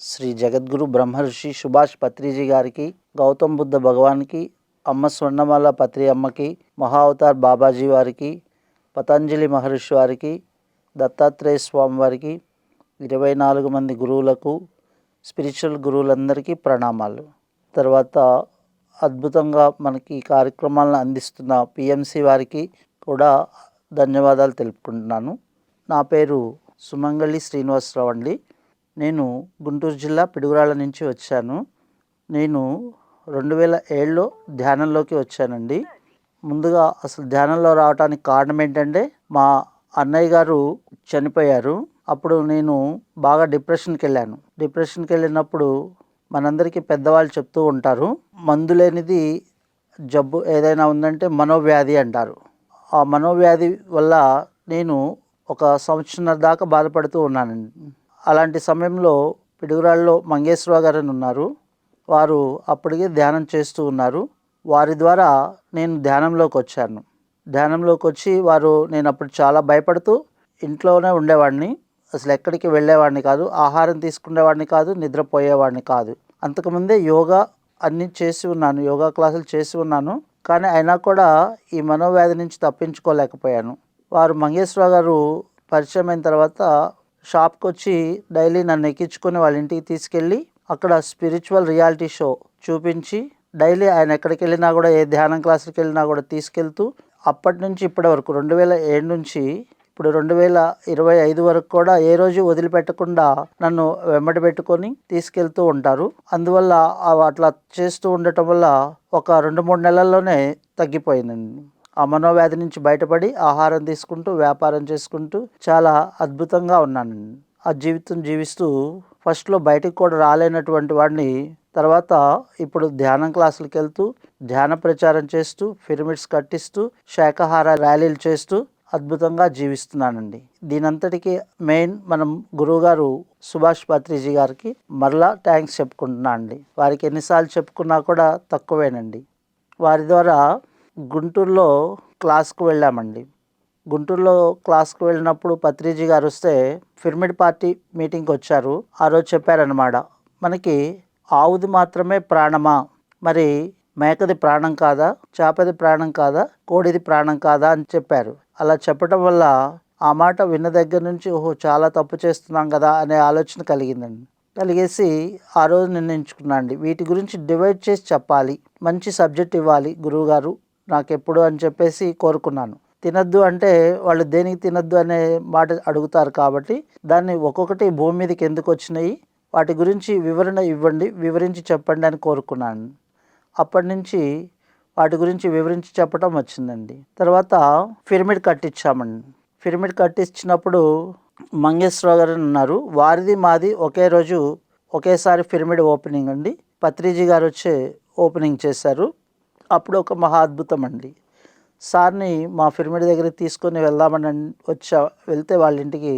శ్రీ జగద్గురు బ్రహ్మర్షి సుభాష్ పత్రిజీ గారికి గౌతమ్ బుద్ధ భగవాన్కి అమ్మ స్వర్ణమాల పత్రి అమ్మకి మహావతార్ బాబాజీ వారికి పతంజలి మహర్షి వారికి దత్తాత్రేయ స్వామి వారికి ఇరవై నాలుగు మంది గురువులకు స్పిరిచువల్ గురువులందరికీ ప్రణామాలు. తర్వాత అద్భుతంగా మనకి ఈ కార్యక్రమాలను అందిస్తున్న పిఎంసి వారికి కూడా ధన్యవాదాలు తెలుపుకుంటున్నాను. నా పేరు సుమంగళి శ్రీనివాసరావు అండి. నేను గుంటూరు జిల్లా పిడుగురాళ్ళ నుంచి వచ్చాను. నేను రెండు వేల ఏడులో ధ్యానంలోకి వచ్చానండి. ముందుగా అసలు ధ్యానంలో రావడానికి కారణం ఏంటంటే మా అన్నయ్య గారు చనిపోయారు. అప్పుడు నేను బాగా డిప్రెషన్కి వెళ్ళాను. డిప్రెషన్కి వెళ్ళినప్పుడు మనందరికీ పెద్దవాళ్ళు చెప్తూ ఉంటారు మందు లేనిది జబ్బు ఏదైనా ఉందంటే మనోవ్యాధి అంటారు. ఆ మనోవ్యాధి వల్ల నేను ఒక సంవత్సరం దాకా బాధపడుతూ ఉన్నానండి. అలాంటి సమయంలో పిడుగురాళ్ళలో మంగేశ్వరరావు గారు అని ఉన్నారు. వారు అప్పటికే ధ్యానం చేస్తూ ఉన్నారు. వారి ద్వారా నేను ధ్యానంలోకి వచ్చాను. ధ్యానంలోకి వచ్చి వారు నేను అప్పుడు చాలా భయపడుతూ ఇంట్లోనే ఉండేవాడిని. అసలు ఎక్కడికి వెళ్ళేవాడిని కాదు. ఆహారం తీసుకునేవాడిని కాదు. నిద్రపోయేవాడిని కాదు. అంతకుముందే యోగా అన్నీ చేసి ఉన్నాను. యోగా క్లాసులు చేసి ఉన్నాను. కానీ అయినా కూడా ఈ మనోవ్యాధి నుంచి తప్పించుకోలేకపోయాను. వారు మంగేశ్వరరావు గారు పరిచయం అయిన తర్వాత షాప్కి వచ్చి డైలీ నన్ను ఎక్కించుకొని వాళ్ళ ఇంటికి తీసుకెళ్ళి అక్కడ స్పిరిచువల్ రియాలిటీ షో చూపించి డైలీ ఆయన ఎక్కడికి వెళ్ళినా కూడా ఏ ధ్యానం క్లాసులకు వెళ్ళినా కూడా తీసుకెళ్తూ అప్పటి నుంచి ఇప్పటి వరకు రెండు వేల ఏడు నుంచి ఇప్పుడు రెండు వేల ఇరవై ఐదు వరకు కూడా ఏ రోజు వదిలిపెట్టకుండా నన్ను వెంబడి పెట్టుకొని తీసుకెళ్తూ ఉంటారు. అందువల్ల అట్లా చేస్తూ ఉండటం వల్ల ఒక రెండు మూడు నెలల్లోనే తగ్గిపోయిందండి. ఆ మనోవ్యాధి నుంచి బయటపడి ఆహారం తీసుకుంటూ వ్యాపారం చేసుకుంటూ చాలా అద్భుతంగా ఉన్నానండి ఆ జీవితం జీవిస్తూ ఫస్ట్లో బయటకు కూడా రాలేనటువంటి వాడిని తర్వాత ఇప్పుడు ధ్యానం క్లాసులకు వెళ్తూ ధ్యాన ప్రచారం చేస్తూ పిరమిడ్స్ కట్టిస్తూ శాకాహార ర్యాలీలు చేస్తూ అద్భుతంగా జీవిస్తున్నానండి. దీనంతటికి మెయిన్ మనం గురువుగారు సుభాష్ పత్రిజీ గారికి మరలా థ్యాంక్స్ చెప్పుకుంటున్నా అండి. వారికి ఎన్నిసార్లు చెప్పుకున్నా కూడా తక్కువేనండి. వారి ద్వారా గుంటూరులో క్లాస్కు వెళ్ళామండి. గుంటూరులో క్లాస్కి వెళ్ళినప్పుడు పత్రిజీ గారు వస్తే పిరమిడ్ పార్టీ మీటింగ్కి వచ్చారు. ఆ రోజు చెప్పారనమాట మనకి ఆవుది మాత్రమే ప్రాణమా? మరి మేకది ప్రాణం కాదా? చేపది ప్రాణం కాదా? కోడిది ప్రాణం కాదా? అని చెప్పారు. అలా చెప్పడం వల్ల ఆ మాట విన్న దగ్గర నుంచి ఓహో చాలా తప్పు చేస్తున్నాం కదా అనే ఆలోచన కలిగిందండి. కలిగేసి ఆ రోజు నిర్ణయించుకున్నాండి. వీటి గురించి డివైడ్ చేసి చెప్పాలి. మంచి సబ్జెక్ట్ ఇవ్వాలి గురువుగారు. నాకు ఎప్పుడు అని చెప్పేసి కోరుకున్నాను. తినద్దు అంటే వాళ్ళు దేనికి తినద్దు అనే మాట అడుగుతారు కాబట్టి దాన్ని ఒక్కొక్కటి భూమి మీదకి ఎందుకు వచ్చినాయి? వాటి గురించి వివరణ ఇవ్వండి వివరించి చెప్పండి అని కోరుకున్నాను. అప్పటి నుంచి వాటి గురించి వివరించి చెప్పడం వచ్చిందండి. తర్వాత పిరమిడ్ కట్టించామండి. పిరమిడ్ కట్టించినప్పుడు మంగేశ్వరరావు గారు ఉన్నారు. వారిది మాది ఒకే రోజు ఒకేసారి పిరమిడ్ ఓపెనింగ్ అండి. పత్రిజీ గారు వచ్చి ఓపెనింగ్ చేశారు. అప్పుడు ఒక మహా అద్భుతం అండి సార్ని మా పిరమిడ్ దగ్గరికి తీసుకొని వెళ్దామని వచ్చా వెళ్తే వాళ్ళ ఇంటికి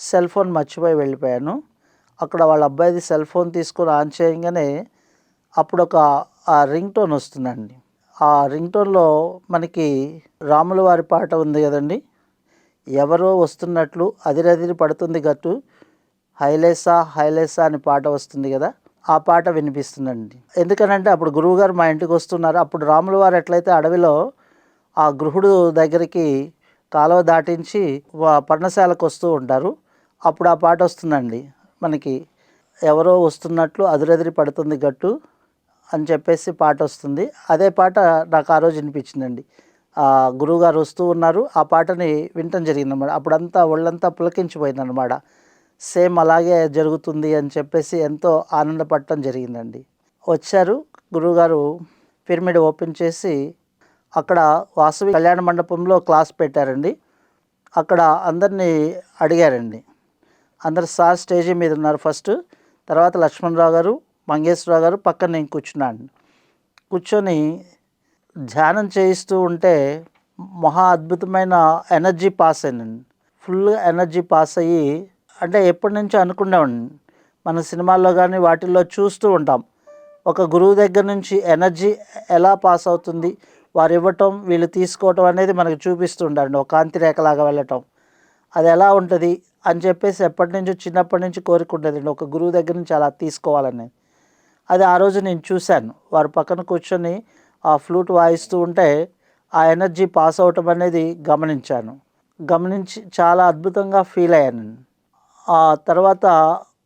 సెల్ ఫోన్ మర్చిపోయి వెళ్ళిపోయాను. అక్కడ వాళ్ళ అబ్బాయిది సెల్ ఫోన్ తీసుకొని ఆన్ చేయగానే అప్పుడు ఒక ఆ రింగ్ టోన్ వస్తుందండి. ఆ రింగ్ టోన్లో మనకి రాముల వారి పాట ఉంది కదండి. ఎవరో వస్తున్నట్లు అదిరదిరి పడుతుంది గట్టు హైలేసా హైలేసా అని పాట వస్తుంది కదా. ఆ పాట వినిపిస్తుందండి. ఎందుకనంటే అప్పుడు గురువుగారు మా ఇంటికి వస్తున్నారు. అప్పుడు రాముల వారు ఎట్లయితే అడవిలో ఆ గృహుడు దగ్గరికి కాలువ దాటించి వా- పర్ణశాలకు వస్తూ ఉంటారు అప్పుడు ఆ పాట వస్తుందండి. మనకి ఎవరో వస్తున్నట్లు అదురెదిరి పడుతుంది గట్టు అని చెప్పేసి పాట వస్తుంది. అదే పాట నాకు ఆ రోజు వినిపించిందండి. ఆ గురువుగారు వస్తూ ఉన్నారు. ఆ పాటని వినటం జరిగిందన్నమాట. అప్పుడంతా ఒళ్ళంతా పులకించిపోయిందన్నమాట. సేమ్ అలాగే జరుగుతుంది అని చెప్పేసి ఎంతో ఆనందపడటం జరిగిందండి. వచ్చారు గురువుగారు పిరమిడ్ ఓపెన్ చేసి అక్కడ వాసవి కళ్యాణ మండపంలో క్లాస్ పెట్టారండి. అక్కడ అందరినీ అడిగారండి. అందరు సార్ స్టేజీ మీద ఉన్నారు ఫస్ట్ తర్వాత లక్ష్మణరావు గారు మంగేశ్వరరావు గారు పక్కన నేను కూర్చున్నాను. కూర్చొని ధ్యానం చేయిస్తూ ఉంటే మహా అద్భుతమైన ఎనర్జీ పాస్ అయినండి ఫుల్ ఎనర్జీ పాస్ అయ్యి అంటే ఎప్పటి నుంచో అనుకునేవాడిని మన సినిమాల్లో కానీ వాటిల్లో చూస్తూ ఉంటాం. ఒక గురువు దగ్గర నుంచి ఎనర్జీ ఎలా పాస్ అవుతుంది వారు ఇవ్వటం వీళ్ళు తీసుకోవటం అనేది మనకు చూపిస్తూ ఉంటారండి ఒక కాంతి రేఖలాగా వెళ్ళటం. అది ఎలా ఉంటుంది అని చెప్పేసి ఎప్పటి నుంచో చిన్నప్పటి నుంచి కోరుకుంటుందండి ఒక గురువు దగ్గర నుంచి అలా తీసుకోవాలని. అది ఆ రోజు నేను చూశాను. వారు పక్కన కూర్చొని ఆ ఫ్లూట్ వాయిస్తూ ఉంటే ఆ ఎనర్జీ పాస్ అవటం అనేది గమనించాను. గమనించి చాలా అద్భుతంగా ఫీల్ అయ్యాను తర్వాత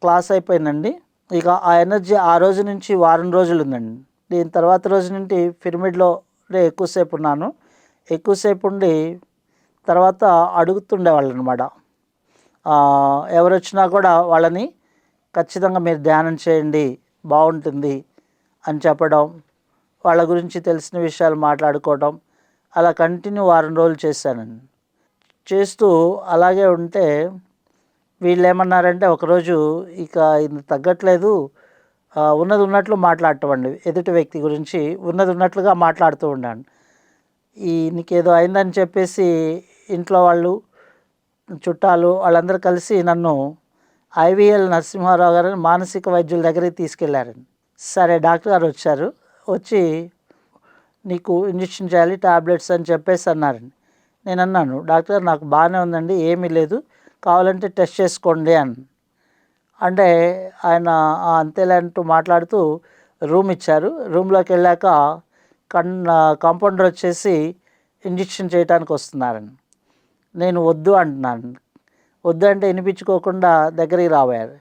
క్లాస్ అయిపోయిందండి. ఇక ఆ ఎనర్జీ ఆ రోజు నుంచి వారం రోజులు ఉందండి దీని తర్వాత రోజు నుండి పిరమిడ్లో ఎక్కువసేపు ఉన్నాను. ఎక్కువసేపు ఉండి తర్వాత అడుగుతుండేవాళ్ళు అనమాట ఎవరు వచ్చినా కూడా వాళ్ళని ఖచ్చితంగా మీరు ధ్యానం చేయండి బాగుంటుంది అని చెప్పడం వాళ్ళ గురించి తెలిసిన విషయాలు మాట్లాడుకోవడం అలా కంటిన్యూ వారం రోజులు చేశానండి. చేస్తూ అలాగే ఉంటే వీళ్ళు ఏమన్నారంటే ఒకరోజు ఇక ఇది తగ్గట్లేదు ఉన్నది ఉన్నట్లు మాట్లాడటం అండి ఎదుటి వ్యక్తి గురించి ఉన్నది ఉన్నట్లుగా మాట్లాడుతూ ఉన్నాను ఈ నీకేదో అయిందని చెప్పేసి ఇంట్లో వాళ్ళు చుట్టాలు వాళ్ళందరూ కలిసి నన్ను ఐవీఎల్ నరసింహారావు గారిని మానసిక వైద్యుల దగ్గరికి తీసుకెళ్ళారండి. సరే డాక్టర్ గారు వచ్చారు. వచ్చి నీకు ఇంజెక్షన్ చేయాలి టాబ్లెట్స్ అని చెప్పేసి అన్నారండి. నేను అన్నాను డాక్టర్ గారు నాకు బాగానే ఉందండి ఏమీ లేదు. కావాలంటే టెస్ట్ చేసుకోండి అని. అంటే ఆయన అంతేలే అంటూ మాట్లాడుతూ రూమ్ ఇచ్చారు. రూమ్లోకి వెళ్ళాక కన్ కాంపౌండర్ వచ్చేసి ఇంజెక్షన్ చేయడానికి వస్తున్నారని. నేను వద్దు అంటున్నాను. వద్దు అంటే వినిపించుకోకుండా దగ్గరికి రావారు.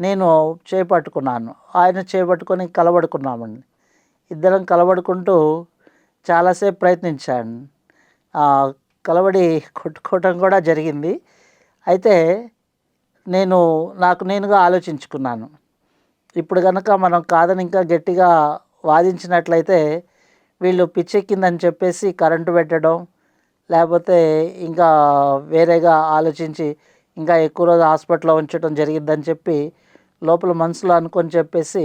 నేను చేపట్టుకున్నాను. ఆయన చేపట్టుకొని కలబడుకున్నామండి. ఇద్దరం కలబడుకుంటూ చాలాసేపు ప్రయత్నించాను. కలబడి కొట్టుకోవటం కూడా జరిగింది. అయితే నేను నాకు నేనుగా ఆలోచించుకున్నాను. ఇప్పుడు కనుక మనం కాదని ఇంకా గట్టిగా వాదించినట్లయితే వీళ్ళు పిచ్చెక్కిందని చెప్పేసి కరెంటు పెట్టడం లేకపోతే ఇంకా వేరేగా ఆలోచించి ఇంకా ఎక్కువ రోజు హాస్పిటల్లో ఉంచడం జరిగిద్దని చెప్పి లోపల మనసులో అనుకొని చెప్పేసి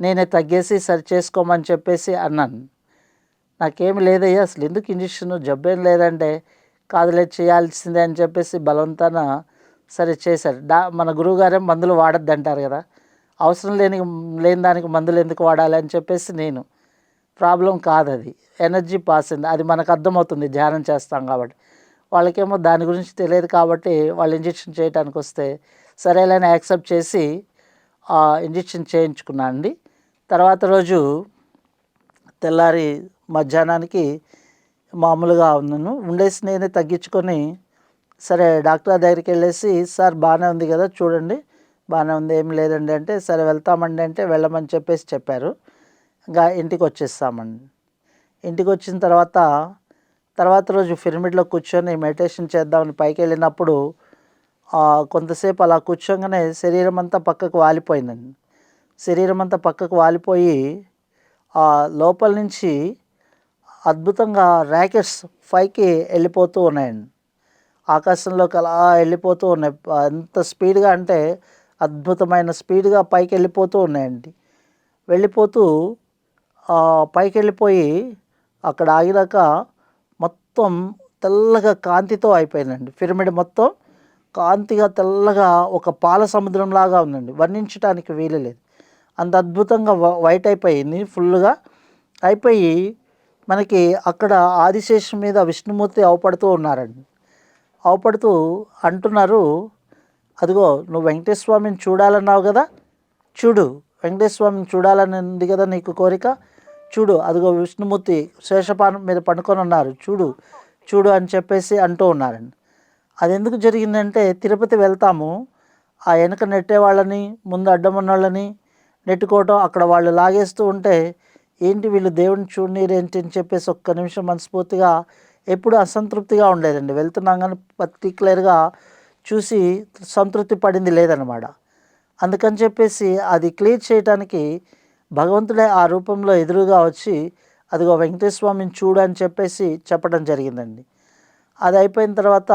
నేనే తగ్గేసి సరి చేసుకోమని చెప్పేసి అన్నాను. నాకేమి లేదయ్యా అసలు ఎందుకు ఇంజక్షన్? జబ్బేం లేదంటే కాదులే చేయాల్సిందే అని చెప్పేసి బలవంతాన సరే చేశారు. డా మన గురువుగారే మందులు వాడద్దు అంటారు కదా. అవసరం లేని లేని దానికి మందులు ఎందుకు వాడాలి అని చెప్పేసి నేను ప్రాబ్లం కాదు అది ఎనర్జీ పాస్ అయింది. అది మనకు అర్థమవుతుంది. ధ్యానం చేస్తాం కాబట్టి. వాళ్ళకేమో దాని గురించి తెలియదు కాబట్టి వాళ్ళు ఇంజెక్షన్ చేయడానికి వస్తే సరేలేని యాక్సెప్ట్ చేసి ఇంజెక్షన్ చేయించుకున్నాను అండి. తర్వాత రోజు తెల్లారి మధ్యాహ్నానికి మామూలుగా ఉన్నాను. ఉండేసి నేనే తగ్గించుకొని సరే డాక్టర్ దగ్గరికి వెళ్ళేసి సార్ బాగానే ఉంది కదా చూడండి. బాగానే ఉంది ఏం లేదండి అంటే సరే వెళ్తామండి అంటే వెళ్ళమని చెప్పేసి చెప్పారు. ఇంకా ఇంటికి వచ్చేస్తామండి. ఇంటికి వచ్చిన తర్వాత తర్వాత రోజు పిరమిడ్లో కూర్చొని మెడిటేషన్ చేద్దామని పైకి వెళ్ళినప్పుడు కొంతసేపు అలా కూర్చోగానే శరీరం అంతా పక్కకు వాలిపోయిందండి. శరీరం అంతా పక్కకు వాలిపోయి ఆ లోపల నుంచి అద్భుతంగా ర్యాకెట్స్ పైకి వెళ్ళిపోతూ ఉన్నాయండి. ఆకాశంలోకి అలా వెళ్ళిపోతూ ఉన్నాయి. ఎంత స్పీడ్గా అంటే అద్భుతమైన స్పీడ్గా పైకి వెళ్ళిపోతూ ఉన్నాయండి. వెళ్ళిపోతూ పైకి వెళ్ళిపోయి అక్కడ ఆగినాక మొత్తం తెల్లగా కాంతితో అయిపోయిందండి. పిరమిడ్ మొత్తం కాంతిగా తెల్లగా ఒక పాల సముద్రంలాగా ఉందండి. వర్ణించడానికి వీలు లేదు. అంత అద్భుతంగా వ- వైట్ అయిపోయింది ఫుల్గా అయిపోయి మనకి అక్కడ ఆదిశేషం మీద విష్ణుమూర్తి అవపడుతూ ఉన్నారండి. అవపడుతూ అంటున్నారు అదిగో నువ్వు వెంకటేశ్వర స్వామిని చూడాలన్నావు కదా? చూడు వెంకటేశ్వర స్వామిని చూడాలని ఉంది కదా నీకు కోరిక? చూడు అదిగో విష్ణుమూర్తి శేషపానం మీద పండుకొని ఉన్నారు చూడు చూడు అని చెప్పేసి అంటూ ఉన్నారండి. అది ఎందుకు జరిగిందంటే తిరుపతి వెళ్తాము. ఆ వెనక నెట్టే వాళ్ళని ముందు అడ్డం వాళ్ళని నెట్టుకోవటం అక్కడ వాళ్ళు లాగేస్తూ ఉంటే ఏంటి వీళ్ళు దేవుని చూడనీరేంటి అని చెప్పేసి ఒక్క నిమిషం మనస్ఫూర్తిగా ఎప్పుడు అసంతృప్తిగా ఉండేదండి. వెళ్తున్నాం కానీ పర్టికులర్గా చూసి సంతృప్తి పడింది లేదనమాట అందుకని చెప్పేసి అది క్లియర్ చేయడానికి భగవంతుడే ఆ రూపంలో ఎదురుగా వచ్చి అదిగో వెంకటేశ్వర స్వామిని చూడు అని చెప్పేసి చెప్పడం జరిగిందండి. అది అయిపోయిన తర్వాత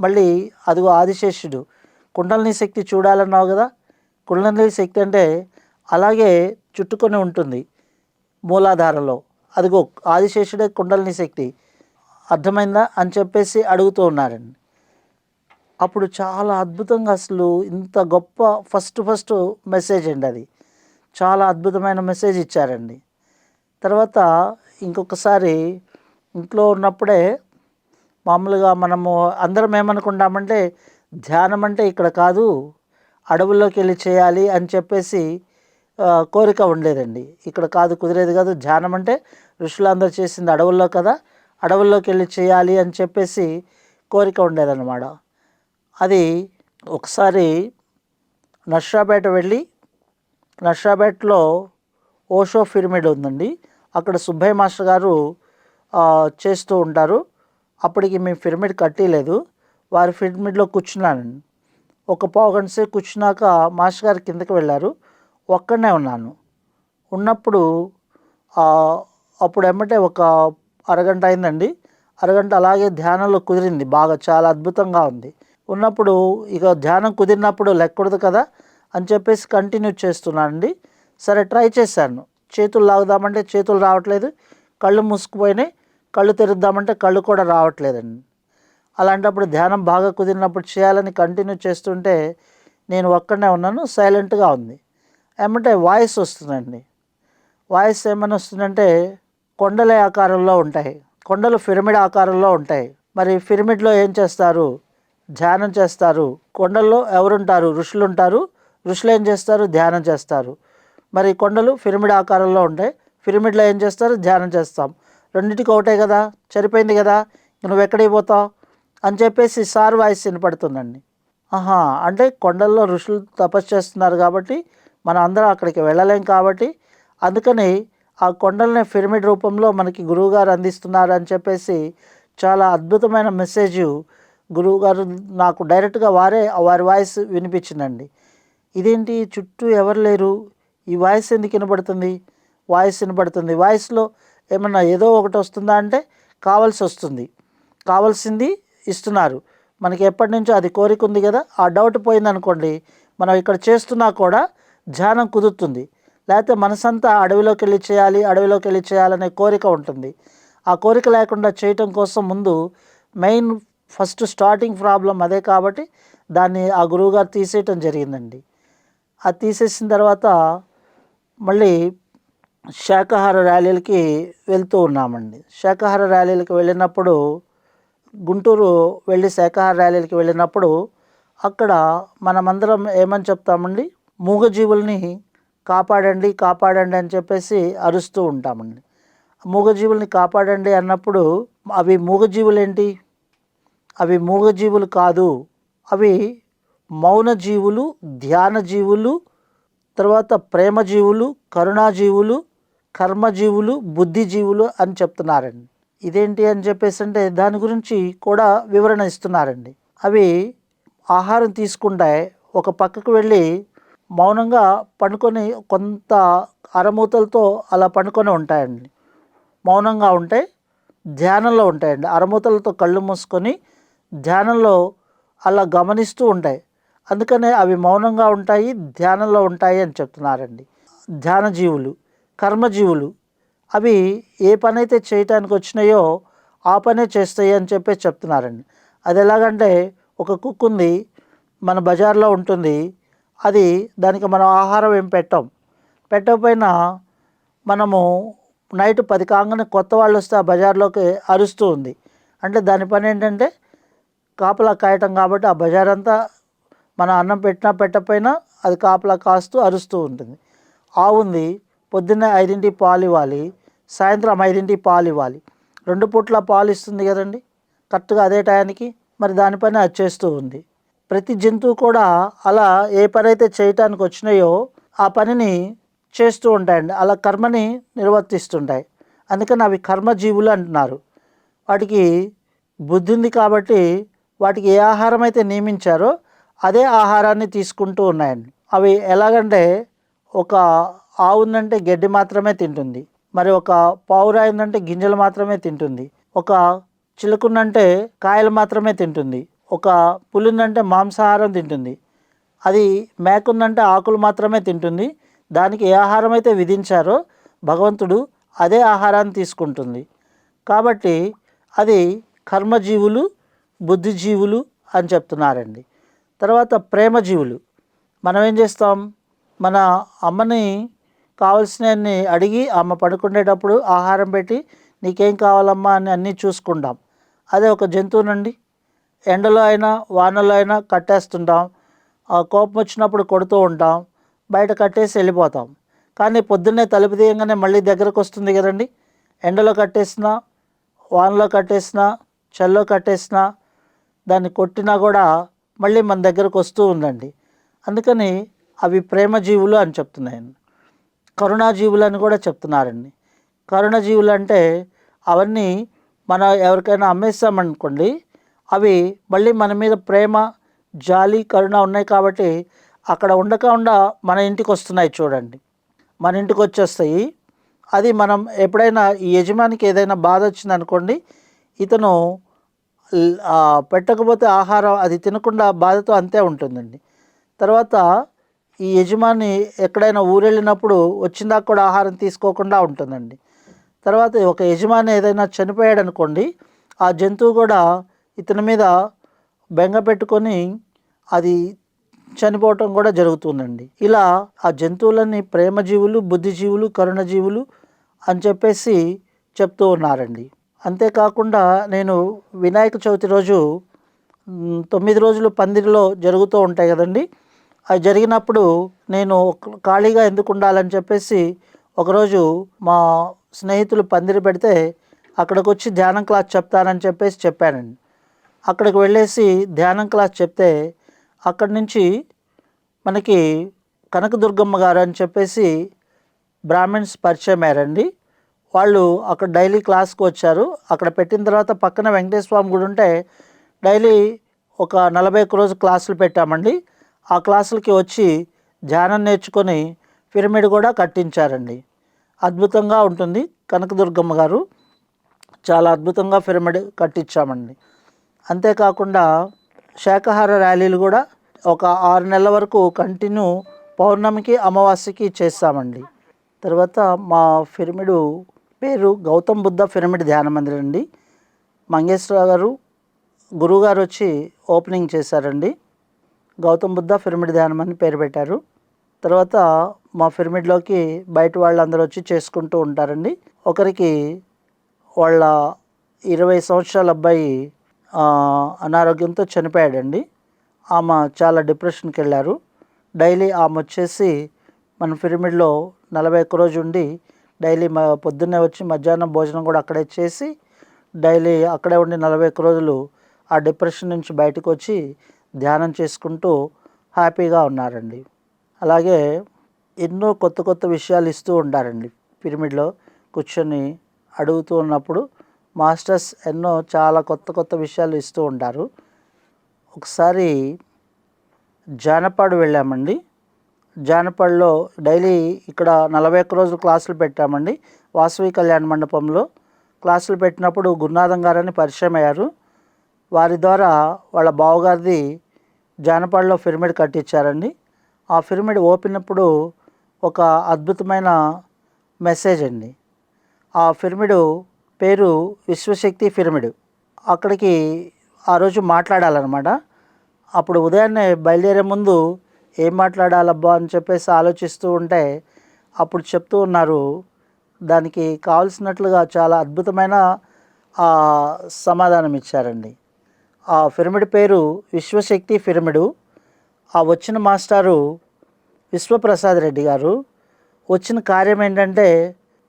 మళ్ళీ అదిగో ఆదిశేషుడు కుండలిని శక్తి చూడాలన్నావు కదా? కుండలిని శక్తి అంటే అలాగే చుట్టుకొని ఉంటుంది. మూలాధారంలో. అదిగో ఆదిశేషుడే కుండలిని శక్తి అర్థమైందా? అని చెప్పేసి అడుగుతూ ఉన్నారండి అప్పుడు చాలా అద్భుతంగా అసలు ఇంత గొప్ప ఫస్ట్ ఫస్ట్ మెసేజ్ అండి అది. చాలా అద్భుతమైన మెసేజ్ ఇచ్చారండి. తర్వాత ఇంకొకసారి ఇంట్లో ఉన్నప్పుడే మామూలుగా మనము అందరం ఏమనుకుంటామంటే ధ్యానం అంటే ఇక్కడ కాదు అడవుల్లోకి వెళ్ళి చేయాలి అని చెప్పేసి కోరిక ఉండేదండి ఇక్కడ కాదు కుదిరేది కాదు ధ్యానం అంటే ఋషులందరూ చేసింది అడవుల్లో కదా అడవుల్లోకి వెళ్ళి చేయాలి అని చెప్పేసి కోరిక ఉండేదన్నమాట. అది ఒకసారి నర్షాపేట వెళ్ళి నర్షాపేటలో ఓషో పిరమిడ్ ఉందండి. అక్కడ సుబ్బయ్య మాస్టర్ గారు చేస్తూ ఉంటారు. అప్పటికి మేము పిరమిడ్ కట్టలేదు. వారి పిరమిడ్లో కూర్చున్నాను ఒక పావు గంట సేపు కూర్చున్నాక మాస్టర్ గారు కిందకి వెళ్ళారు. ఒక్కడనే ఉన్నాను. ఉన్నప్పుడు అప్పుడు ఎమ్మటే ఒక అరగంట అయిందండి. అరగంట అలాగే ధ్యానంలో కుదిరింది. బాగా చాలా అద్భుతంగా ఉంది. ఉన్నప్పుడు ఇక ధ్యానం కుదిరినప్పుడు లెక్కకూడదు కదా అని చెప్పేసి కంటిన్యూ చేస్తున్నానండి. సరే ట్రై చేశాను. చేతులు లాగుదామంటే చేతులు రావట్లేదు. కళ్ళు మూసుకుపోయినాయి. కళ్ళు తెరుద్దామంటే కళ్ళు కూడా రావట్లేదండి. అలాంటప్పుడు ధ్యానం బాగా కుదిరినప్పుడు చేయాలని కంటిన్యూ చేస్తుంటే నేను ఒక్కడనే ఉన్నాను. సైలెంట్గా ఉంది. ఏమంటే వాయిస్ వస్తుందండి. వాయిస్ ఏమని వస్తుందంటే కొండల ఆకారంలో ఉంటాయి. కొండలు పిరమిడ్ ఆకారంలో ఉంటాయి. మరి పిరమిడ్లో ఏం చేస్తారు? ధ్యానం చేస్తారు. కొండల్లో ఎవరుంటారు? ఋషులు ఉంటారు ఋషులు ఏం చేస్తారు? ధ్యానం చేస్తారు. మరి కొండలు పిరమిడ్ ఆకారంలో ఉంటాయి. పిరమిడ్లో ఏం చేస్తారు? ధ్యానం చేస్తాం. రెండింటికి ఒకటే కదా? సరిపోయింది కదా? నువ్వు ఎక్కడికి పోతావు? అని చెప్పేసి సార్ వాయిస్ వినపడుతుందండి. ఆహా అంటే కొండల్లో ఋషులు తపస్సు చేస్తున్నారు కాబట్టి మనం అందరం అక్కడికి వెళ్ళలేం కాబట్టి అందుకని ఆ కొండల్ని పిరమిడ్ రూపంలో మనకి గురువుగారు అందిస్తున్నారు అని చెప్పేసి చాలా అద్భుతమైన మెసేజ్ గురువుగారు నాకు డైరెక్ట్గా వారే వారి వాయిస్ వినిపించిందండి. ఇదేంటి? చుట్టూ ఎవరు లేరు? ఈ వాయిస్ ఎందుకు వినపడుతుంది వాయిస్ వినపడుతుంది వాయిస్లో ఏమన్నా ఏదో ఒకటి వస్తుందా అంటే కావాల్సి వస్తుంది. కావాల్సింది ఇస్తున్నారు. మనకి ఎప్పటి నుంచో అది కోరిక ఉంది కదా. ఆ డౌట్ పోయిందనుకోండి మనం ఇక్కడ చేస్తున్నా కూడా ధ్యానం కుదురుతుంది. లేకపోతే మనసంతా అడవిలోకి వెళ్ళి చేయాలి అడవిలోకి వెళ్ళి చేయాలనే కోరిక ఉంటుంది. ఆ కోరిక లేకుండా చేయటం కోసం ముందు మెయిన్ ఫస్ట్ స్టార్టింగ్ ప్రాబ్లం అదే కాబట్టి దాన్ని ఆ గురువుగారు తీసేయటం జరిగిందండి. అది తీసేసిన తర్వాత మళ్ళీ శాకాహార ర్యాలీలకి వెళ్తూ ఉన్నామండి. శాకాహార ర్యాలీలకు వెళ్ళినప్పుడు గుంటూరు వెళ్ళి శాకాహార ర్యాలీలకి వెళ్ళినప్పుడు అక్కడ మనమందరం ఏమని చెప్తామండి? మూగజీవుల్ని కాపాడండి కాపాడండి అని చెప్పేసి అరుస్తూ ఉంటామండి. మూగజీవుల్ని కాపాడండి అన్నప్పుడు అవి మూగజీవులు ఏంటి అవి మూగజీవులు కాదు. అవి మౌనజీవులు ధ్యానజీవులు ధ్యాన జీవులు తర్వాత ప్రేమ జీవులు కరుణాజీవులు కర్మజీవులు బుద్ధిజీవులు అని చెప్తున్నారండి. ఇదేంటి అని చెప్పేసి అంటే దాని గురించి కూడా వివరణ ఇస్తున్నారండి. అవి ఆహారం తీసుకుంటాయి ఒక పక్కకు వెళ్ళి మౌనంగా పండుకొని కొంత అరమూతలతో అలా పండుకొని ఉంటాయండి. మౌనంగా ఉంటాయి ధ్యానంలో ఉంటాయండి. అరమూతలతో కళ్ళు మూసుకొని ధ్యానంలో అలా గమనిస్తూ ఉంటాయి. అందుకనే అవి మౌనంగా ఉంటాయి ధ్యానంలో ఉంటాయి అని చెప్తున్నారండి. ధ్యాన జీవులు కర్మజీవులు అవి ఏ పని అయితే చేయటానికి వచ్చినాయో ఆ పనే చేస్తాయి అని చెప్పి చెప్తున్నారండి. అది ఎలాగంటే ఒక కుక్ ఉంది మన బజార్లో ఉంటుంది అది దానికి మనం ఆహారం ఏం పెట్టాం. పెట్టకపోయినా మనము నైట్ పది కాగానే కొత్త వాళ్ళు వస్తే ఆ బజార్లోకి అరుస్తూ ఉంది. అంటే దాని పని ఏంటంటే కాపలా కాయటం కాబట్టి ఆ బజార్ అంతా మన అన్నం పెట్టినా పెట్టకపోయినా అది కాపలా కాస్తూ అరుస్తూ ఉంటుంది. ఆవుంది పొద్దున్నే ఐదింటికి పాలు ఇవ్వాలి సాయంత్రం ఐదింటికి పాలు ఇవ్వాలి. రెండు పూట్ల పాలు ఇస్తుంది కదండి. కరెక్ట్గా అదే టయానికి మరి దానిపైన అది చేస్తూ ఉంది. ప్రతి జంతువు కూడా అలా ఏ పని అయితే చేయటానికి వచ్చినాయో ఆ పనిని చేస్తూ ఉంటాయండి. అలా కర్మని నిర్వర్తిస్తుంటాయి. అందుకని అవి కర్మజీవులు అంటున్నారు. వాటికి బుద్ధి ఉంది కాబట్టి వాటికి ఏ ఆహారం అయితే నియమించారో అదే ఆహారాన్ని తీసుకుంటూ ఉన్నాయండి. అవి ఎలాగంటే ఒక ఆవు ఉందంటే గడ్డి మాత్రమే తింటుంది. మరి ఒక పావురాయి ఉందంటే గింజలు మాత్రమే తింటుంది. ఒక చిలుకుందంటే కాయలు మాత్రమే తింటుంది. ఒక పులిందంటే మాంసాహారం తింటుంది. అది మేకుందంటే ఆకులు మాత్రమే తింటుంది. దానికి ఏ ఆహారం అయితే విధించారో భగవంతుడు అదే ఆహారాన్ని తీసుకుంటుంది. కాబట్టి అది కర్మజీవులు బుద్ధిజీవులు అని చెప్తున్నారండి. తర్వాత ప్రేమజీవులు. మనం ఏం చేస్తాం? మన అమ్మని కావలసినవన్నీ అడిగి అమ్మ పడుకునేటప్పుడు ఆహారం పెట్టి నీకేం కావాలమ్మా అని అన్నీ చూసుకుంటాం. అదే ఒక జంతువునండి. ఎండలో అయినా వానలో అయినా కట్టేస్తుంటాం. ఆ కోపం వచ్చినప్పుడు కొడుతూ ఉంటాం. బయట కట్టేసి వెళ్ళిపోతాం. కానీ పొద్దున్నే తలుపు తీయంగానే మళ్ళీ దగ్గరకు వస్తుంది కదండి. ఎండలో కట్టేసినా వానలో కట్టేసినా చల్లో కట్టేసినా దాన్ని కొట్టినా కూడా మళ్ళీ మన దగ్గరకు వస్తూ ఉందండి. అందుకని అవి ప్రేమ జీవులు అని చెప్తున్నాయండి కరుణాజీవులు అని కూడా చెప్తున్నారండి. కరుణజీవులు అంటే అవన్నీ మనం ఎవరికైనా అమ్మేస్తామనుకోండి అవి మళ్ళీ మన మీద ప్రేమ జాలి కరుణ ఉన్నాయి కాబట్టి అక్కడ ఉండక మన ఇంటికి వస్తున్నాయి చూడండి. మన ఇంటికి వచ్చేస్తాయి. అది మనం ఎప్పుడైనా ఈ యజమానికి ఏదైనా బాధ వచ్చిందనుకోండి ఇతను పెట్టకపోతే ఆహారం అది తినకుండా బాధతో అంతే ఉంటుందండి. తర్వాత ఈ యజమాని ఎక్కడైనా ఊరెళ్ళినప్పుడు వచ్చిందాక కూడా ఆహారం తీసుకోకుండా ఉంటుందండి. తర్వాత ఒక యజమాని ఏదైనా చనిపోయాడు అనుకోండి ఆ జంతువు కూడా ఇతని మీద బెంగ పెట్టుకొని అది చనిపోవటం కూడా జరుగుతుందండి. ఇలా ఆ జంతువులన్నీ ప్రేమజీవులు బుద్ధిజీవులు కరుణజీవులు అని చెప్పేసి చెప్తూ ఉన్నారండి. అంతేకాకుండా నేను వినాయక చవితి రోజు తొమ్మిది రోజులు పందిరిలో జరుగుతూ ఉంటాయి కదండి. అవి జరిగినప్పుడు నేను ఖాళీగా ఎందుకు ఉండాలని చెప్పేసి ఒకరోజు మా స్నేహితులు పందిరి పెడితే అక్కడికి వచ్చి ధ్యానం క్లాస్ చెప్తానని చెప్పేసి చెప్పానండి. అక్కడికి వెళ్ళేసి ధ్యానం క్లాస్ చెప్తే అక్కడి నుంచి మనకి కనకదుర్గమ్మ గారు అని చెప్పేసి బ్రాహ్మిన్స్ పరిచయం అయ్యారండి. వాళ్ళు అక్కడ డైలీ క్లాస్కి వచ్చారు. అక్కడ పెట్టిన తర్వాత పక్కన వెంకటేశ్వర స్వామి గుడి ఉంటే డైలీ ఒక నలభై ఒక్క రోజు క్లాసులు పెట్టామండి. ఆ క్లాసులకి వచ్చి ధ్యానం నేర్చుకొని పిరమిడ్ కూడా కట్టించారండి. అద్భుతంగా ఉంటుంది. కనకదుర్గమ్మ గారు చాలా అద్భుతంగా పిరమిడ్ కట్టించామండి. అంతేకాకుండా శాకాహార ర్యాలీలు కూడా ఒక ఆరు నెలల వరకు కంటిన్యూ పౌర్ణమికి అమావాస్యకి చేస్తామండి. తర్వాత మా పిరమిడు పేరు గౌతమ్ బుద్ధ పిరమిడ్ ధ్యాన మందిరం అండి. మంగేశ్వరరావు గారు గురువుగారు వచ్చి ఓపెనింగ్ చేశారండి. గౌతమ్ బుద్ధ పిరమిడ్ ధ్యానం అని పేరు పెట్టారు. తర్వాత మా పిరమిడ్లోకి బయట వాళ్ళందరూ వచ్చి చేసుకుంటూ ఉంటారండి. ఒకరికి వాళ్ళ ఇరవై సంవత్సరాల అబ్బాయి అనారోగ్యంతో చనిపోయాడండి. ఆమె చాలా డిప్రెషన్కి వెళ్ళారు. డైలీ ఆమె వచ్చేసి మన పిరమిడ్లో నలభై ఒక్క రోజు ఉండి డైలీ మా పొద్దున్నే వచ్చి మధ్యాహ్నం భోజనం కూడా అక్కడే చేసి డైలీ అక్కడే ఉండి నలభై ఒక్క రోజులు ఆ డిప్రెషన్ నుంచి బయటకు వచ్చి ధ్యానం చేసుకుంటూ హ్యాపీగా ఉన్నారండి. అలాగే ఎన్నో కొత్త కొత్త విషయాలు ఇస్తూ ఉంటారండి పిరమిడ్లో కూర్చొని అడుగుతూ ఉన్నప్పుడు మాస్టర్స్ ఎన్నో చాలా కొత్త కొత్త విషయాలు ఇస్తూ ఉంటారు. ఒకసారి జానపాడు వెళ్ళామండి. జానపాడులో డైలీ ఇక్కడ నలభై ఒక్క రోజులు క్లాసులు పెట్టామండి. వాసవి కళ్యాణ మండపంలో క్లాసులు పెట్టినప్పుడు గురునాథం గారని పరిచయం అయ్యారు. వారి ద్వారా వాళ్ళ బావగారిది జానపాడులో పిరమిడ్ కట్టించారండి. ఆ పిరమిడ్ ఓపినప్పుడు ఒక అద్భుతమైన మెసేజ్ అండి. ఆ పిరమిడ్ పేరు విశ్వశక్తి పిరమిడ్. అక్కడికి ఆ రోజు మాట్లాడాలన్నమాట. అప్పుడు ఉదయాన్నే బయలుదేరే ముందు ఏం మాట్లాడాలబ్బా అని చెప్పేసి ఆలోచిస్తూ ఉంటే అప్పుడు చెప్తూ ఉన్నారు దానికి కావలసినట్లుగా చాలా అద్భుతమైన సమాధానం ఇచ్చారండి. ఆ పిరమిడ్ పేరు విశ్వశక్తి పిరమిడు. ఆ వచ్చిన మాస్టారు విశ్వప్రసాద్ రెడ్డి గారు. వచ్చిన కార్యం ఏంటంటే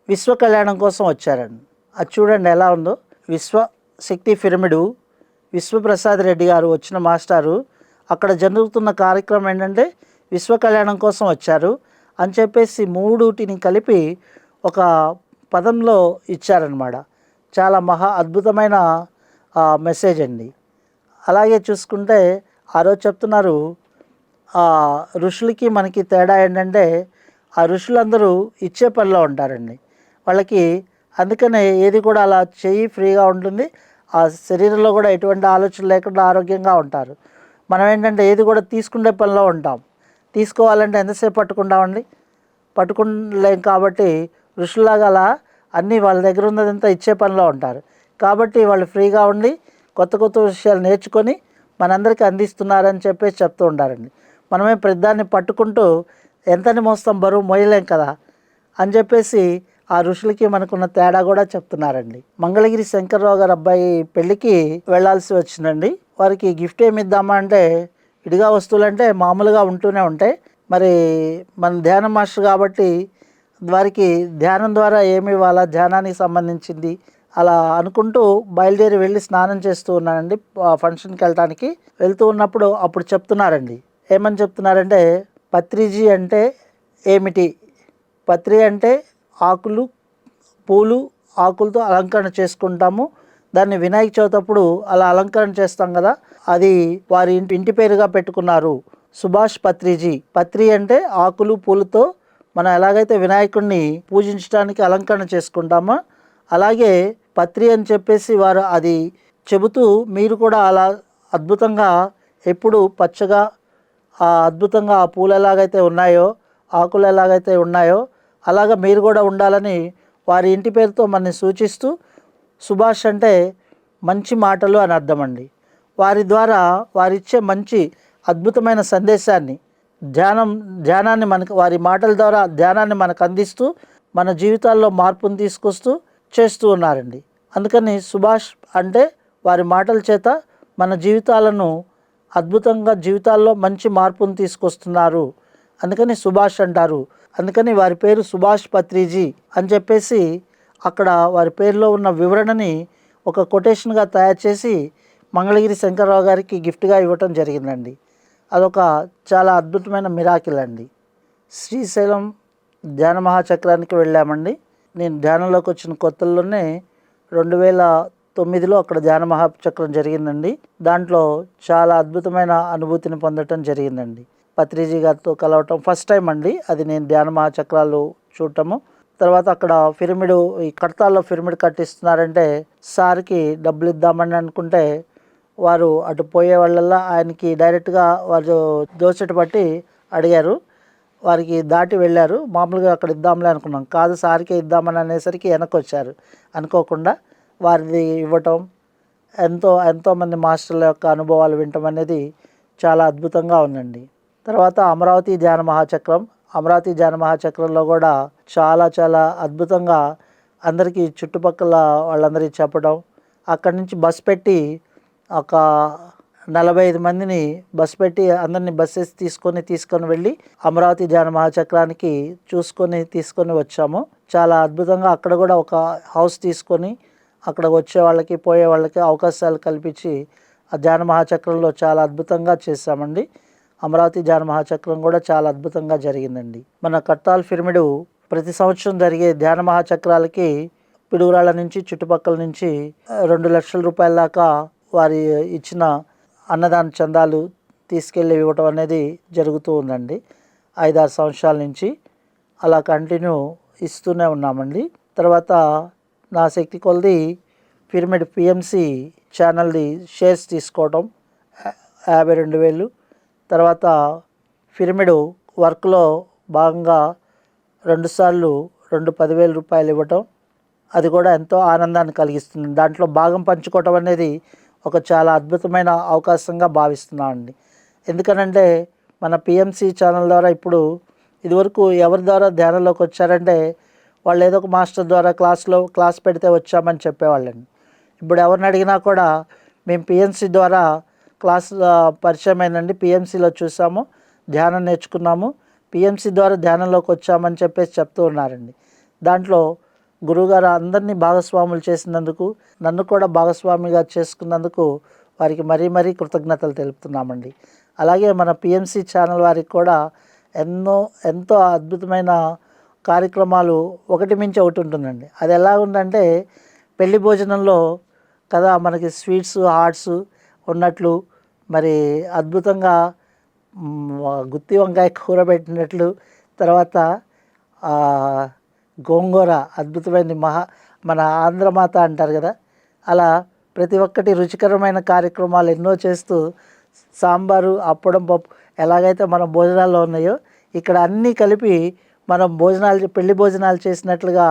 విశ్వ కళ్యాణం కోసం వచ్చారండి. అది చూడండి ఎలా ఉందో. విశ్వశక్తి పిరమిడు విశ్వప్రసాద్ రెడ్డి గారు వచ్చిన మాస్టారు. అక్కడ జరుగుతున్న కార్యక్రమం ఏంటంటే విశ్వ కళ్యాణం కోసం వచ్చారు అని చెప్పేసి మూడుటిని కలిపి ఒక పదంలో ఇచ్చారనమాట చాలా మహా అద్భుతమైన మెసేజ్ అండి. అలాగే చూసుకుంటే ఆ రోజు చెప్తున్నారు ఆ ఋషులకి మనకి తేడా ఏంటంటే ఆ ఋషులందరూ ఇచ్చే పనిలో ఉంటారండి. వాళ్ళకి అందుకనే ఏది కూడా అలా చెయ్యి ఫ్రీగా ఉంటుంది. ఆ శరీరంలో కూడా ఎటువంటి ఆలోచన లేకుండా ఆరోగ్యంగా ఉంటారు. మనం ఏంటంటే ఏది కూడా తీసుకునే పనిలో ఉంటాం. తీసుకోవాలంటే ఎంతసేపు పట్టుకుంటామండి పట్టుకోలేం కాబట్టి ఋషులాగా అలా అన్నీ వాళ్ళ దగ్గర ఉన్నదంతా ఇచ్చే పనిలో ఉంటారు. కాబట్టి వాళ్ళు ఫ్రీగా ఉండి కొత్త కొత్త విషయాలు నేర్చుకొని మనందరికీ అందిస్తున్నారని చెప్పేసి చెప్తూ ఉంటారండి మనమే ప్రతిదాన్ని పట్టుకుంటూ ఎంతని మోస్తాం బరువు మోయలేం కదా? అని చెప్పేసి ఆ ఋషులకి మనకున్న తేడా కూడా చెప్తున్నారండి. మంగళగిరి శంకర్రావు గారు అబ్బాయి పెళ్ళికి వెళ్ళాల్సి వచ్చిందండి. వారికి గిఫ్ట్ ఏమి ఇద్దామా అంటే ఇడిగా వస్తువులు అంటే మామూలుగా ఉంటూనే ఉంటాయి. మరి మన ధ్యాన మాస్టర్ కాబట్టి వారికి ధ్యానం ద్వారా ఏమి ఇవ్వాలా ధ్యానానికి సంబంధించింది అలా అనుకుంటూ బయలుదేరి వెళ్ళి స్నానం చేస్తూ ఉన్నానండి. ఫంక్షన్కి వెళ్ళటానికి వెళ్తూ ఉన్నప్పుడు అప్పుడు చెప్తున్నారండి. ఏమని చెప్తున్నారంటే పత్రిజీ అంటే ఏమిటి? పత్రి అంటే ఆకులు పూలు ఆకులతో అలంకరణ చేసుకుంటాము. దాన్ని వినాయక చవితి అప్పుడు అలా అలంకరణ చేస్తాం కదా. అది వారి ఇంటి ఇంటి పేరుగా పెట్టుకున్నారు సుభాష్ పత్రిజీ. పత్రి అంటే ఆకులు పూలతో మనం ఎలాగైతే వినాయకుడిని పూజించడానికి అలంకరణ చేసుకుంటామో అలాగే పత్రి అని చెప్పేసి వారు అది చెబుతూ మీరు కూడా అలా అద్భుతంగా ఎప్పుడు పచ్చగా ఆ అద్భుతంగా ఆ పూలు ఎలాగైతే ఉన్నాయో ఆకులు ఎలాగైతే ఉన్నాయో అలాగ మీరు కూడా ఉండాలని వారి ఇంటి పేరుతో మనని సూచిస్తూ సుభాష్ అంటే మంచి మాటలు అని అర్థమండి. వారి ద్వారా వారిచ్చే మంచి అద్భుతమైన సందేశాన్ని ధ్యానం ధ్యానాన్ని మనకు వారి మాటల ద్వారా ధ్యానాన్ని మనకు అందిస్తూ మన జీవితాల్లో మార్పును తీసుకొస్తూ చేస్తూ ఉన్నారండి. అందుకని సుభాష్ అంటే వారి మాటల చేత మన జీవితాలను అద్భుతంగా జీవితాల్లో మంచి మార్పును తీసుకొస్తున్నారు. అందుకని సుభాష్ అంటారు అందుకని వారి పేరు సుభాష్ పత్రిజీ అని చెప్పేసి అక్కడ వారి పేరులో ఉన్న వివరణని ఒక కొటేషన్గా తయారు చేసి మంగళగిరి శంకర్రావు గారికి గిఫ్ట్గా ఇవ్వటం జరిగిందండి. అదొక చాలా అద్భుతమైన మిరాకిల్ అండి. శ్రీశైలం ధ్యాన మహాచక్రానికి వెళ్ళామండి. నేను ధ్యానంలోకి వచ్చిన కొత్తల్లోనే రెండు వేల తొమ్మిదిలో అక్కడ ధ్యాన మహాచక్రం జరిగిందండి. దాంట్లో చాలా అద్భుతమైన అనుభూతిని పొందటం జరిగిందండి. పత్రిజీ గారితో కలవటం ఫస్ట్ టైం అండి. అది నేను ధ్యాన మహాచక్రాలు చూడటము. తర్వాత అక్కడ పిరమిడ్ ఈ కడతాల్లో పిరమిడ్ కట్టిస్తున్నారంటే సార్కి డబ్బులు ఇద్దామని అనుకుంటే వారు అటు పోయే వాళ్ళల్లా ఆయనకి డైరెక్ట్గా వారు దోచెట పట్టి అడిగారు. వారికి దాటి వెళ్ళారు. మామూలుగా అక్కడ ఇద్దాంలే అనుకున్నాం. కాదు సార్కే ఇద్దామని అనేసరికి వెనక్కి వచ్చారు అనుకోకుండా వారిది ఇవ్వటం ఎంతో ఎంతోమంది మాస్టర్ల యొక్క అనుభవాలు వినటం అనేది చాలా అద్భుతంగా ఉందండి. తర్వాత అమరావతి ధ్యాన మహాచక్రం. అమరావతి ధ్యాన మహాచక్రంలో కూడా చాలా చాలా అద్భుతంగా అందరికీ చుట్టుపక్కల వాళ్ళందరికీ చెప్పడం. అక్కడి నుంచి బస్ పెట్టి ఒక నలభై ఐదు మందిని బస్ పెట్టి అందరినీ బస్సెస్ తీసుకొని తీసుకొని వెళ్ళి అమరావతి ధ్యాన మహాచక్రానికి చూసుకొని తీసుకొని వచ్చాము. చాలా అద్భుతంగా అక్కడ కూడా ఒక హౌస్ తీసుకొని అక్కడ వచ్చే వాళ్ళకి పోయే వాళ్ళకి అవకాశాలు కల్పించి ఆ ధ్యాన మహాచక్రంలో చాలా అద్భుతంగా చేశామండి. అమరావతి ధ్యాన మహాచక్రం కూడా చాలా అద్భుతంగా జరిగిందండి. మన కట్టాల్ పిరమిడు ప్రతి సంవత్సరం జరిగే ధ్యాన మహాచక్రాలకి పిడుగురాళ్ళ నుంచి చుట్టుపక్కల నుంచి రెండు లక్షల రూపాయల దాకా వారి ఇచ్చిన అన్నదాన చందాలు తీసుకెళ్ళి ఇవ్వటం అనేది జరుగుతూ ఉందండి. ఐదారు సంవత్సరాల నుంచి అలా కంటిన్యూ ఇస్తూనే ఉన్నామండి. తర్వాత నా శక్తి కొలది పిరమిడ్ పిఎంసి ఛానల్ది షేర్స్ తీసుకోవటం యాభై రెండు వేలు తర్వాత పిరమిడ్ వర్క్లో భాగంగా రెండుసార్లు రెండు పదివేల రూపాయలు ఇవ్వటం అది కూడా ఎంతో ఆనందాన్ని కలిగిస్తుంది. దాంట్లో భాగం పంచుకోవటం అనేది ఒక చాలా అద్భుతమైన అవకాశంగా భావిస్తున్నానండి. ఎందుకనంటే మన పిఎంసి ఛానల్ ద్వారా ఇప్పుడు ఇదివరకు ఎవరి ద్వారా ధ్యానంలోకి వచ్చారంటే వాళ్ళు ఏదో ఒక మాస్టర్ ద్వారా క్లాస్లో క్లాస్ పెడితే వచ్చామని చెప్పేవాళ్ళండి. ఇప్పుడు ఎవరిని అడిగినా కూడా మేము పిఎంసి ద్వారా క్లాస్ ఆ, పరిచయం అయిందండి. పిఎంసిలో చూసాము ధ్యానం నేర్చుకున్నాము. పిఎంసి ద్వారా ధ్యానంలోకి వచ్చామని చెప్పేసి చెప్తూ ఉన్నారండి. దాంట్లో గురువుగారు అందరినీ భాగస్వాములు చేసినందుకు నన్ను కూడా భాగస్వామిగా చేసుకున్నందుకు వారికి మరీ మరీ కృతజ్ఞతలు తెలుపుతున్నామండి. అలాగే మన పిఎంసి ఛానల్ వారికి కూడా ఎన్నో ఎంతో అద్భుతమైన కార్యక్రమాలు ఒకటి మించి ఒకటి ఉంటుందండి. అది ఎలా ఉందంటే పెళ్ళి భోజనంలో కదా మనకి స్వీట్స్ హాట్స్ ఉన్నట్లు మరి అద్భుతంగా గుత్తి వంకాయ కూర పెట్టినట్లు తర్వాత గోంగూర అద్భుతమైన మహా మన ఆంధ్రమాత అంటారు కదా అలా ప్రతి ఒక్కటి రుచికరమైన కార్యక్రమాలు ఎన్నో చేస్తూ సాంబారు అప్పడం పప్పు ఎలాగైతే మన భోజనాల్లో ఉన్నాయో ఇక్కడ అన్నీ కలిపి మనం భోజనాలు పెళ్ళి భోజనాలు చేసినట్లుగా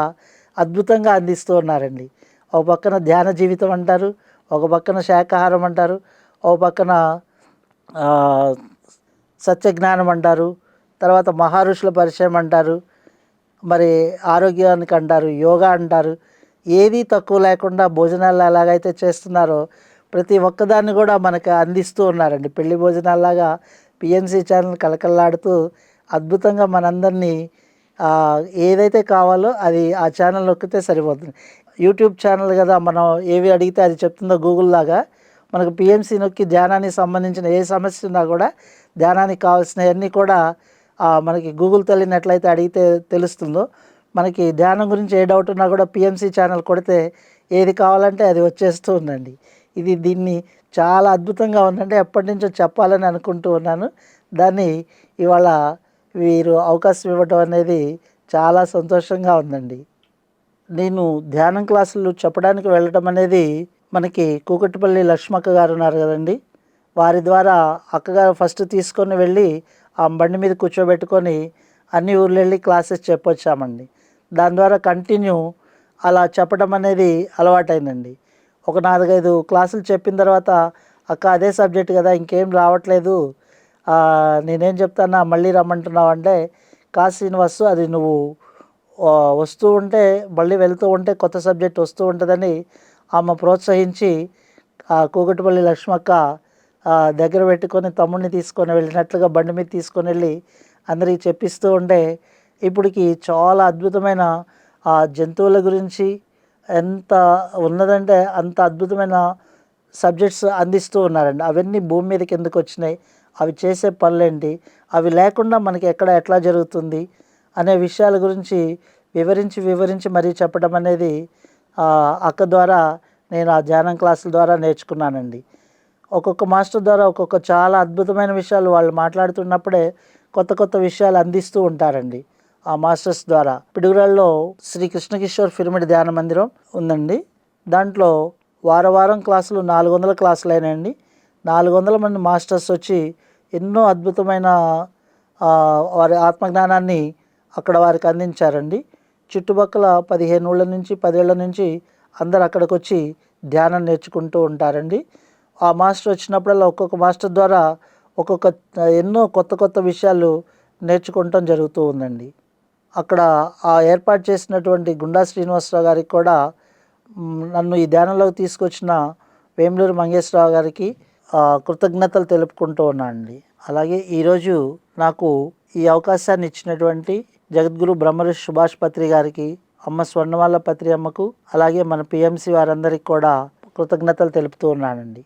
అద్భుతంగా అందిస్తూ ఉన్నారండి. ఒక పక్కన ధ్యాన జీవితం అంటారు ఒక పక్కన శాకాహారం అంటారు ఓ పక్కన సత్యజ్ఞానం అంటారు తర్వాత మహర్షుల పరిచయం అంటారు మరి ఆరోగ్యానికి అంటారు యోగా అంటారు ఏది తక్కువ లేకుండా భోజనాలు ఎలాగైతే చేస్తున్నారో ప్రతి ఒక్కదాన్ని కూడా మనకు అందిస్తూ ఉన్నారండి. పెళ్ళి భోజనాల్లాగా పిఎన్సి ఛానల్ కలకల్లాడుతూ అద్భుతంగా మనందరినీ ఏదైతే కావాలో అది ఆ ఛానల్ నొక్కితే సరిపోతుంది. యూట్యూబ్ ఛానల్ కదా మనం ఏవి అడిగితే అది చెప్తుందో గూగుల్ లాగా మనకు పిఎంసి నొక్కి ధ్యానానికి సంబంధించిన ఏ సమస్య ఉన్నా కూడా ధ్యానానికి కావాల్సినవన్నీ కూడా మనకి గూగుల్ తెలియనట్లయితే అడిగితే తెలుస్తుందో మనకి ధ్యానం గురించి ఏ డౌట్ ఉన్నా కూడా పిఎంసి ఛానల్ కొడితే ఏది కావాలంటే అది వచ్చేస్తూ ఉందండి. ఇది దీన్ని చాలా అద్భుతంగా ఉందంటే ఎప్పటి నుంచో చెప్పాలని అనుకుంటూ ఉన్నాను. దాన్ని ఇవాళ వీరు అవకాశం ఇవ్వటం అనేది చాలా సంతోషంగా ఉందండి. నేను ధ్యానం క్లాసులు చెప్పడానికి వెళ్ళటం అనేది మనకి కూకట్పల్లి లక్ష్మక్క గారు ఉన్నారు కదండి. వారి ద్వారా అక్కగారు ఫస్ట్ తీసుకొని వెళ్ళి ఆ బండి మీద కూర్చోబెట్టుకొని అన్ని ఊర్లు వెళ్ళి క్లాసెస్ చెప్పొచ్చామండి. దాని ద్వారా కంటిన్యూ అలా చెప్పడం అనేది అలవాటైందండి. ఒక నాలుగైదు క్లాసులు చెప్పిన తర్వాత అక్క అదే సబ్జెక్ట్ కదా ఇంకేం రావట్లేదు. నేనేం చెప్తానా మళ్ళీ రమ్మంటున్నావు అంటే కా శ్రీనివాసు అది నువ్వు వస్తూ ఉంటే మళ్ళీ వెళ్తూ ఉంటే కొత్త సబ్జెక్ట్ వస్తూ ఉంటుందని ఆమె ప్రోత్సహించి ఆ కూకటిపల్లి లక్ష్మక్క దగ్గర పెట్టుకొని తమ్ముడిని తీసుకొని వెళ్ళినట్లుగా బండి మీద తీసుకొని వెళ్ళి అందరికీ చెప్పిస్తూ ఉండే ఇప్పటికి చాలా అద్భుతమైన ఆ జంతువుల గురించి ఎంత ఉన్నదంటే అంత అద్భుతమైన సబ్జెక్ట్స్ అందిస్తూ ఉన్నారండి. అవన్నీ భూమి మీద కిందకు వచ్చినాయి. అవి చేసే పనులేంటి? అవి లేకుండా మనకి ఎక్కడ ఎట్లా జరుగుతుంది? అనే విషయాల గురించి వివరించి వివరించి మరీ చెప్పడం అనేది అక్క ద్వారా నేను ఆ ధ్యానం క్లాసుల ద్వారా నేర్చుకున్నానండి. ఒక్కొక్క మాస్టర్ ద్వారా ఒక్కొక్క చాలా అద్భుతమైన విషయాలు వాళ్ళు మాట్లాడుతున్నప్పుడే కొత్త కొత్త విషయాలు అందిస్తూ ఉంటారండి ఆ మాస్టర్స్ ద్వారా. పిడుగురాల్లో శ్రీ కృష్ణకిషోర్ పిరమిడ్ ధ్యాన మందిరం ఉందండి. దాంట్లో వారవారం క్లాసులు నాలుగు వందల క్లాసులు నాలుగు వందల మంది మాస్టర్స్ వచ్చి ఎన్నో అద్భుతమైన వారి ఆత్మజ్ఞానాన్ని అక్కడ వారికి అందించారండి. చుట్టుపక్కల పదిహేను ఊళ్ళ నుంచి పదేళ్ళ నుంచి అందరు అక్కడికి వచ్చి ధ్యానం నేర్చుకుంటూ ఉంటారండి. ఆ మాస్టర్ వచ్చినప్పుడల్లా ఒక్కొక్క మాస్టర్ ద్వారా ఒక్కొక్క ఎన్నో కొత్త కొత్త విషయాలు నేర్చుకోవటం జరుగుతూ ఉందండి. అక్కడ ఆ ఏర్పాటు చేసినటువంటి గుండా శ్రీనివాసరావు గారికి కూడా నన్ను ఈ ధ్యానంలోకి తీసుకొచ్చిన వేములూరు మంగేశ్వరరావు గారికి కృతజ్ఞతలు తెలుపుకుంటూ ఉన్నానండి. అలాగే ఈరోజు నాకు ఈ అవకాశాన్ని ఇచ్చినటువంటి జగద్గురు బ్రహ్మర్షి సుభాష్ పత్రి గారికి అమ్మ స్వర్ణమాల పత్రి అమ్మకు అలాగే మన పిఎంసి వారందరికీ కూడా కృతజ్ఞతలు తెలుపుతూ ఉన్నానండి.